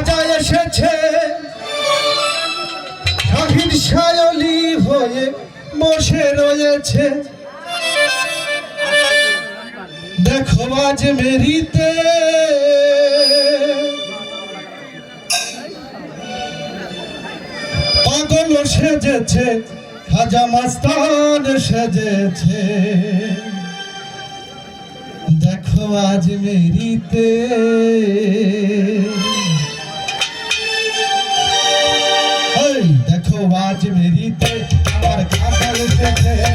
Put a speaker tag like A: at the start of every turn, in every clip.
A: রাজা এসেছে। শাহিদ সায়লি হয়ে বসে রয়েছে। দেখো আজ মেরিতে। পাগল সেজেছে, খাজা মাস্তান সেজেছে। দেখো আজ মেরিতে। মাছ মেরিতে আমার কাঁকাল দেখে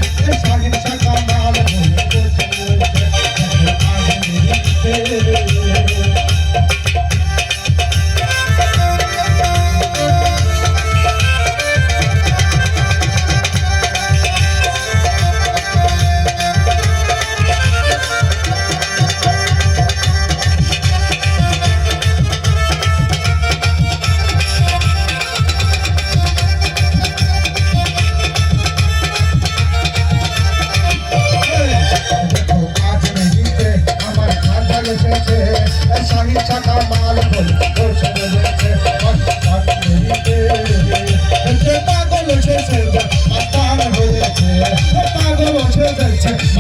A: Let's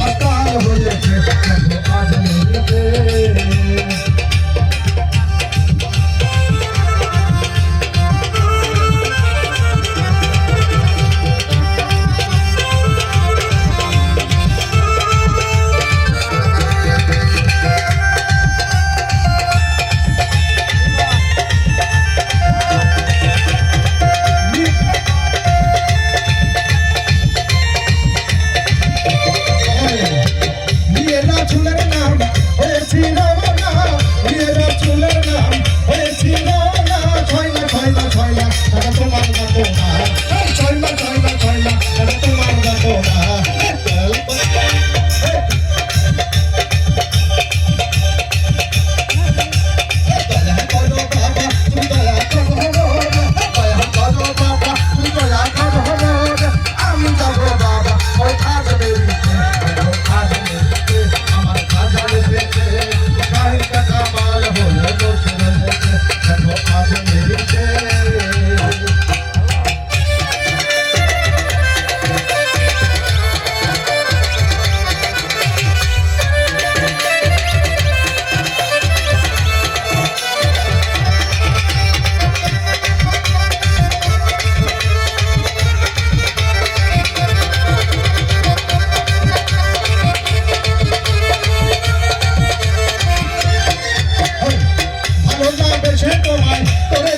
A: এসে তোমায় করে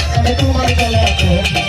A: I'm ¡Suscríbete al canal!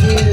A: You.